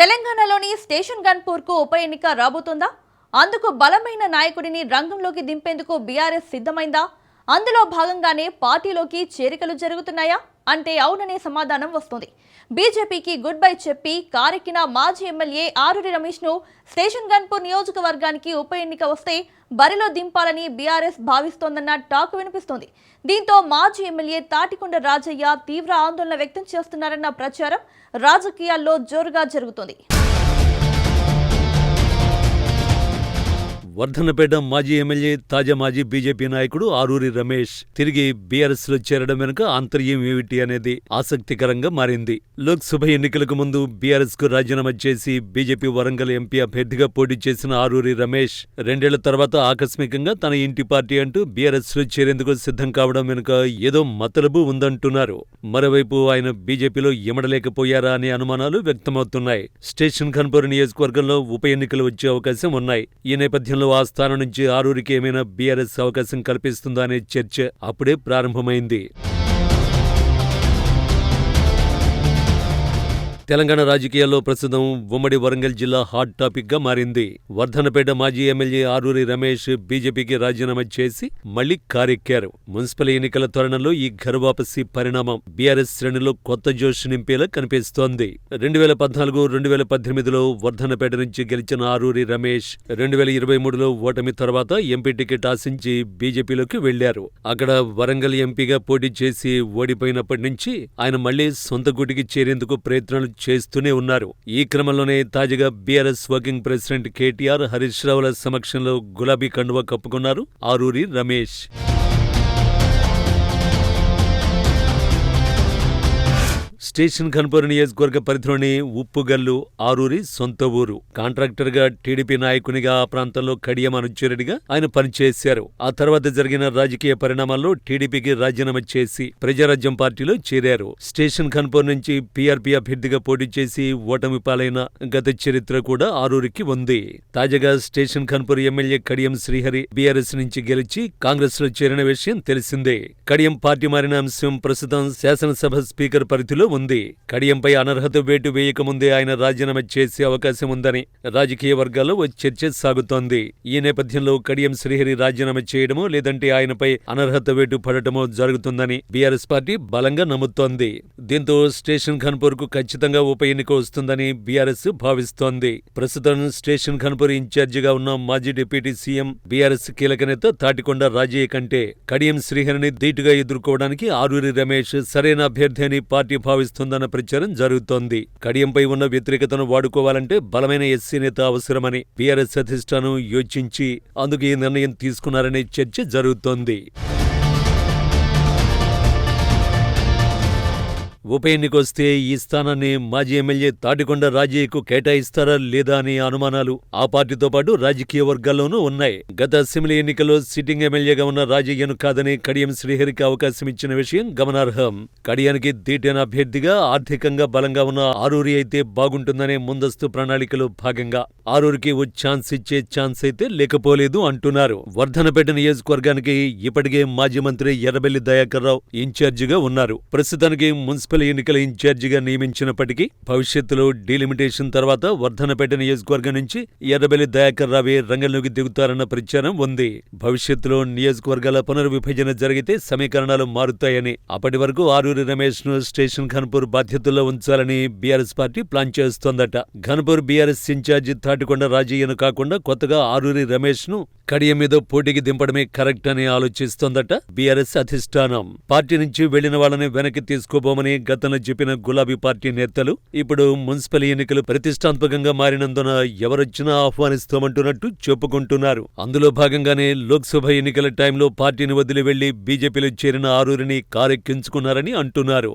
తెలంగాణలోని స్టేషన్ గన్పూర్కు ఉప ఎన్నిక రాబోతోందా? అందుకు బలమైన నాయకుడిని రంగంలోకి దింపేందుకు బీఆర్ఎస్ సిద్ధమైందా? అందులో భాగంగానే పార్టీలోకి చేరికలు జరుగుతున్నాయా? అంటే అవుననే సమాధానం వస్తుంది. బీజేపీకి గుడ్ బై చెప్పి కారెక్కిన మాజీ ఎమ్మెల్యే ఆరూరి రమేష్ను స్టేషన్ గన్పూర్ నియోజకవర్గానికి ఉప ఎన్నిక వస్తే బరిలో దింపాలని బీఆర్ఎస్ భావిస్తోందన్న టాక్ వినిపిస్తోంది. దీంతో మాజీ ఎమ్మెల్యే తాటికొండ రాజయ్య తీవ్ర ఆందోళన వ్యక్తం చేస్తున్నారన్న ప్రచారం రాజకీయాల్లో జోరుగా జరుగుతోంది. వర్ధనపేట మాజీ ఎమ్మెల్యే తాజా మాజీ బీజేపీ నాయకుడు ఆరూరి రమేష్ తిరిగి బీఆర్ఎస్లో చేరడం వెనుక ఆంతర్యం ఏమిటి అనేది ఆసక్తికరంగా మారింది. లోక్సభ ఎన్నికలకు ముందు బీఆర్ఎస్కు రాజీనామా చేసి బీజేపీ వరంగల్ ఎంపీ అభ్యర్థిగా పోటీ చేసిన ఆరూరి రమేష్ రెండేళ్ళ తర్వాత ఆకస్మికంగా తన ఇంటి పార్టీ అంటూ బీఆర్ఎస్లో చేరేందుకు సిద్ధం కావడం వెనుక ఏదో మతలబు ఉందంటున్నారు. మరోవైపు ఆయన బీజేపీలో ఇమడలేకపోయారా అనే అనుమానాలు వ్యక్తమవుతున్నాయి. స్టేషన్ ఖన్పూర్ నియోజకవర్గంలో ఉప ఎన్నికలు వచ్చే అవకాశం ఉన్నాయి. ఈ నేపథ్యంలో ఆ స్థానం నుంచి ఆరూరికి ఏమైనా బీఆర్ఎస్ అవకాశం కల్పిస్తుందా అనే చర్చ అప్పుడే ప్రారంభమైంది. తెలంగాణ రాజకీయాల్లో ప్రస్తుతం ఉమ్మడి వరంగల్ జిల్లా హాట్ టాపిక్గా మారింది. వర్ధనపేట మాజీ ఎమ్మెల్యే ఆరూరి రమేష్ బీజేపీకి రాజీనామా చేసి మళ్ళీ కారెక్కారు. మున్సిపల్ ఎన్నికల త్వరణలో ఈ ఘర్వాపసి పరిణామం బీఆర్ఎస్ శ్రేణిలో కొత్త జోష్ నింపేలా కనిపిస్తోంది. రెండు వేల పద్నాలుగు రెండు వేల పద్దెనిమిదిలో వర్ధనపేట నుంచి గెలిచిన ఆరూరి రమేష్ రెండు వేల ఇరవై మూడులో ఓటమి తర్వాత ఎంపీ టికెట్ ఆశించి బీజేపీలోకి వెళ్ళారు అక్కడ వరంగల్ ఎంపీగా పోటీ చేసి ఓడిపోయినప్పటి నుంచి ఆయన మళ్ళీ సొంత గుటికి చేరేందుకు ప్రయత్నాలు చేస్తూనే ఉన్నారు. ఈ క్రమంలోనే తాజాగా BRS working president KTR Harish Ravula సమక్షంలో గులాబీ కండువా కప్పుకున్నారు. ఆరూరి రమేష్. స్టేషన్ ఖన్పూర్ నియోజకవర్గ పరిధిలోని ఉప్పుగల్లు ఆరూరి సొంత ఊరు. కాంట్రాక్టర్గా టీడీపీ నాయకునిగా ఆ ప్రాంతంలో కడియం అనుచరుడిగా ఆయన పనిచేశారు. ఆ తర్వాత జరిగిన రాజకీయ పరిణామాల్లో టీడీపీకి రాజీనామా చేసి ప్రజారాజ్యం పార్టీలో చేరారు. స్టేషన్ ఖన్పూర్ నుంచి పీఆర్పీ అభ్యర్థిగా పోటీ చేసి ఓటమి పాలైన గత చరిత్ర కూడా ఆరూరికి ఉంది. తాజాగా station Ghanpur MLA Kadiyam Srihari BRS నుంచి గెలిచి కాంగ్రెస్లో చేరిన విషయం తెలిసిందే. కడియం పార్టీ మారిన అంశం ప్రస్తుతం శాసనసభ స్పీకర్ పరిధిలో ఉంది. కడియంపై అనర్హత వేటు వేయకముందే ఆయన రాజీనామా చేసే అవకాశం ఉందని రాజకీయ వర్గాల్లో ఓ చర్చ సాగుతోంది. ఈ నేపథ్యంలో కడియం శ్రీహరి రాజీనామా చేయడమో లేదంటే ఆయనపై అనర్హత వేటు పడటమో జరుగుతుందని బీఆర్ఎస్ పార్టీ బలంగా నమ్ముతోంది. దీంతో స్టేషన్ ఖన్పూర్కు ఖచ్చితంగా ఉప ఎన్నిక వస్తుందని బీఆర్ఎస్ భావిస్తోంది. ప్రస్తుతం స్టేషన్ ఖన్పూర్ ఇన్ఛార్జిగా ఉన్న మాజీ డిప్యూటీ సీఎం బీఆర్ఎస్ కీలక నేత తాటికొండ రాజయ్య కంటే కడియం శ్రీహరిని ధీటుగా ఎదుర్కోవడానికి ఆరూరి రమేష్ సరైన అభ్యర్థి అని పార్టీ భావిస్తుందన్న ప్రచారం జరుగుతోంది. కడియంపై ఉన్న వ్యతిరేకతను వాడుకోవాలంటే బలమైన ఎస్సీ నేత అవసరమని బీఆర్ఎస్ అధిష్టానం యోచించి అందుకు ఈ నిర్ణయం తీసుకున్నారనే చర్చ జరుగుతోంది. ఉప ఎన్నికొస్తే ఈ స్థానాన్ని మాజీ ఎమ్మెల్యే తాటికొండ రాజయ్యకు కేటాయిస్తారా లేదా అనే అనుమానాలు ఆ పార్టీతో పాటు రాజకీయ వర్గాల్లోనూ ఉన్నాయి. గత అసెంబ్లీ ఎన్నికల్లో సిట్టింగ్ ఎమ్మెల్యేగా ఉన్న రాజయ్యను కాదని కడియం శ్రీహరికి అవకాశం ఇచ్చిన విషయం గమనార్హం. కడియానికి దీటైన అభ్యర్థిగా ఆర్థికంగా బలంగా ఉన్న ఆరూరి అయితే బాగుంటుందనే ముందస్తు ప్రణాళికలో భాగంగా ఆరూరికి ఓ ఛాన్స్ ఇచ్చే ఛాన్స్ అయితే లేకపోలేదు అంటున్నారు. వర్ధనపేట నియోజకవర్గానికి ఇప్పటికే మాజీ మంత్రి ఎర్రబెల్లి దయాకర్ రావు ఇన్ఛార్జిగా ఉన్నారు. ప్రస్తుతానికి మున్సిపల్ ఎన్నికల ఇన్ఛార్జిగా నియమించినప్పటికీ భవిష్యత్తులో డీలిమిటేషన్ తర్వాత వర్ధనపేట నియోజకవర్గం నుంచి ఎర్రబెల్లి దయాకర్ రావే రంగంలోకి దిగుతారన్న ప్రచారం ఉంది. భవిష్యత్తులో నియోజకవర్గాల పునర్విభజన జరిగితే సమీకరణాలు మారుతాయని అప్పటి వరకు ఆరూరి రమేష్ను స్టేషన్ ఘన్పూర్ బాధ్యతల్లో ఉంచాలని బీఆర్ఎస్ పార్టీ ప్లాన్ చేస్తోందట. ఘన్పూర్ బీఆర్ఎస్ ఇన్ఛార్జి తాటికొండ రాజయ్యను కాకుండా కొత్తగా ఆరూరి రమేష్ను కడియం మీద పోటీకి దింపడమే కరెక్ట్ అని ఆలోచిస్తోందట బీఆర్ఎస్ అధిష్టానం. పార్టీ నుంచి వెళ్ళిన వాళ్ళని వెనక్కి తీసుకోబోమని గతంలో చెప్పిన గులాబీ పార్టీ నేతలు ఇప్పుడు మున్సిపల్ ఎన్నికలు ప్రతిష్టాత్మకంగా మారినందున ఎవరొచ్చినా ఆహ్వానిస్తామంటున్నట్టు చెప్పుకుంటున్నారు. అందులో భాగంగానే లోక్సభ ఎన్నికల టైంలో పార్టీని వదిలి వెళ్ళి బీజేపీలో చేరిన ఆరూరిని కారెక్కించుకున్నారని అంటున్నారు.